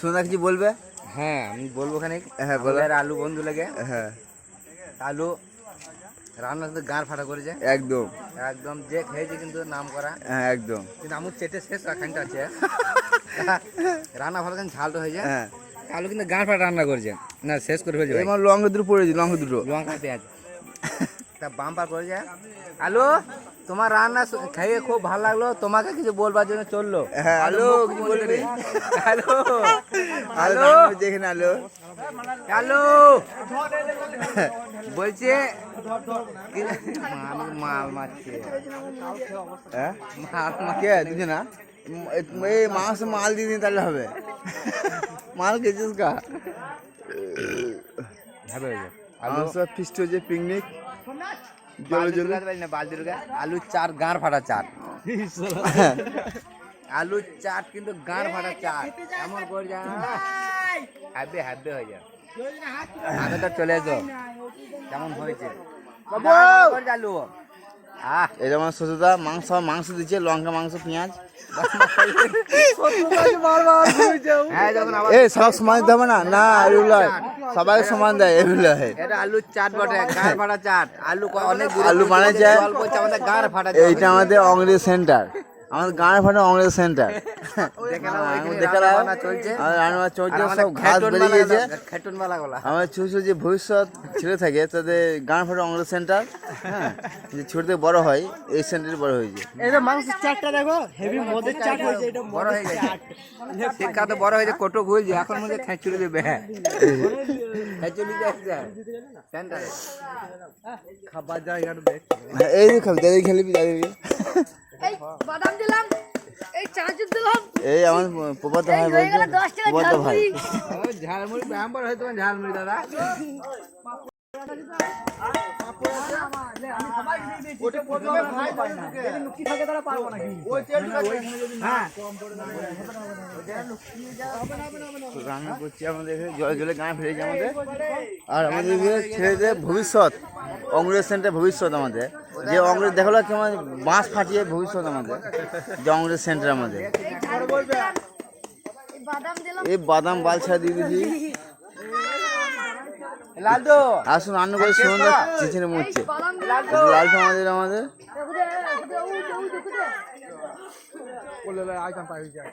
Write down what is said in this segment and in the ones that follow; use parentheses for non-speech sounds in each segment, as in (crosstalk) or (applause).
সোনা কিছু বলবে? হ্যাঁ আমি বলব খানিক। হ্যাঁ আলু বন্ধু লাগে। হ্যাঁ। আলু রান্না কিন্তু গাঁর ফাটা করেছে। একদম। একদম যে খেয়েছে কিন্তু নাম করা। হ্যাঁ একদম। কিন্তু আমার চেটে শেষ রাখানটা আছে। (laughs) রান্না ভালো কিন্তু ঝালটা হয়েছে হ্যাঁ। আলু কিন্তু গাঁর ফাটা রান্না করেছে। না শেষ করে ফেলছে। এবার লঙ্কা দুটো পড়েছি লঙ্কা দুটো। লঙ্কা পেঁয়াজ। তা বাম্পার করেছে আলু তোমার রান্না খেয়ে খুব ভালো লাগল তোমাকে কিছু বলবার জন্য চলল। হ্যাঁ, আলু বলবে? আলু দেখে না আলু। আলু। বলছে মাল মারছে। হ্যাঁ? মাল মার- কে? দিছে এই মাংস মাল দিয়ে দিন তাহলে হবে। কা হবে ওই যে। ফিস্ট হয়েছে পিকনিক। জলে জলে। না, আলু চার গাঁর ফাটা চার (laughs) আলু চাট কিন্তু গাঁর ফাটা চাট। এমন করে যা হাবে হাবে হয়ে যায় আগে তো চলে এসো। কেমন হয়েছে? আলু মাংস মাংস দিচ্ছে লঙ্কা মাংস পেঁয়াজ। হ্যাঁ এই সব সমান দেবে না না এগুলো সমান দেয় এগুলো এটা আলুর চাট বটে ফাটা চাট। আলু অনেক আলু বানাচ্ছে ফাটা এইটা আমাদের অংরে সেন্টার আমাদের গাঁয়ের ফাটে অংরেজ সেন্টার। আমার ছোট ছোট যে ভবিষ্যৎ ছেলে থাকে তাদের গান ফাটে অংরেজ সেন্টার হ্যাঁ? যে ছোট থেকে বড় হয় এই সেন্টারে বড় হয়েছে। এটা চাটটা দেখো হেভি মদের চাট হয়েছে এটা বড় হয়ে গেছে। শিক্ষা তো বড় হয়েছে কোটো ঘুরছে এখন মধ্যে খেঁচুড়ি দেবে হ্যাঁ। খেঁচুড়ি খাবার জায়গাটা দেখ এই খাবি দাদি খেলবি দাদি এই বাদাম দিলাম এই চানাচুর দিলাম। এই আমার পোপাতে ভাই হয়ে বলছে ভাই। ঝালমুড়ি হয় তোমার ঝালমুড়ি দাদা। রান্না করছি আমাদের এখানে জলে জলে গান ফিরেছে আমাদের। আর আমাদের এখানে ছেলেদের ভবিষ্যৎ। অংরেজ সেন্টার ভবিষ্যৎ আমাদের। যে অংরেজ দেখাল কেমন বাঁশ ফাটিয়ে ভবিষ্যৎ আমাদের যে অংরেজ সেন্টার আমাদের। এই বাদাম দিলাম এই বাদাম বালছা দিয়ে দিয়েছি। আসুন রান্না করে সুন্দর চিচিনে মুচ্ছে এই লাল আমাদের আমাদের। যে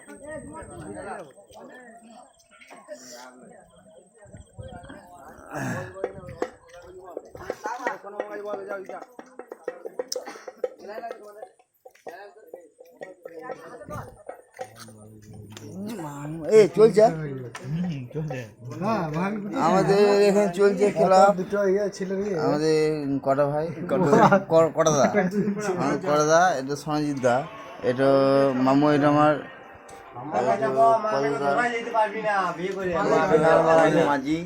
চলছে? আমাদের এখানে চলছে খেলা। আমাদের কটা ভাই? কটা দা? আমার কটা দা? এটা সনজিৎ দা। এটা মামু এটা আমার। মাঝি।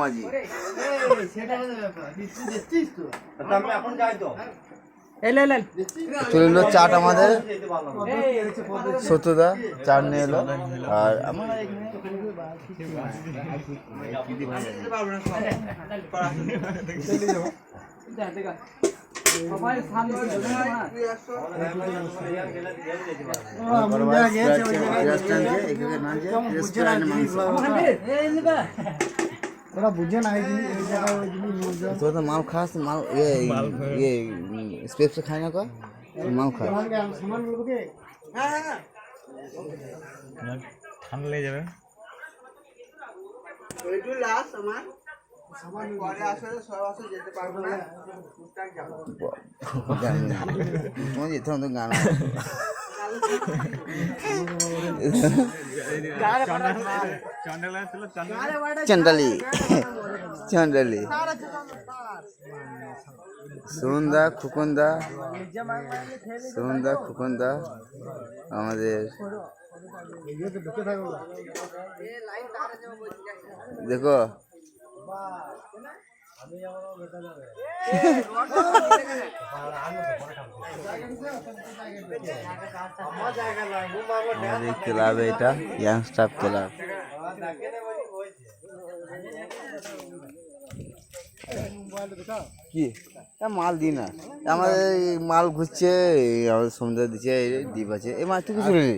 মাঝি চলে এলো চাট আমাদের সত্যদা চাট নিয়ে এলো আর আমার ওরা বুঝে না এই জিনিস এই জায়গায় ওই জিনিস নিয়ে যাও। তোর তো মাল খাস মাল ইয়ে ইয়ে স্পেপসে খাই না কয়? মাল খাস সামান বলব কি? তোমার যেতে হবে তো গান চন্ডালি চন্ডালি সুন্দা খুকুন্দা সুন্দা খুকুন্দা আমাদের। দেখো আমাদের ক্লাব এটা ইয়াং স্টাফ ক্লাব। কি? মাল দিই না। আমাদের এই মাল ঘুরছে আমাদের সমুদ্র দিচ্ছে এই দ্বীপ আছে। এই মাছ তুই কিছু নেই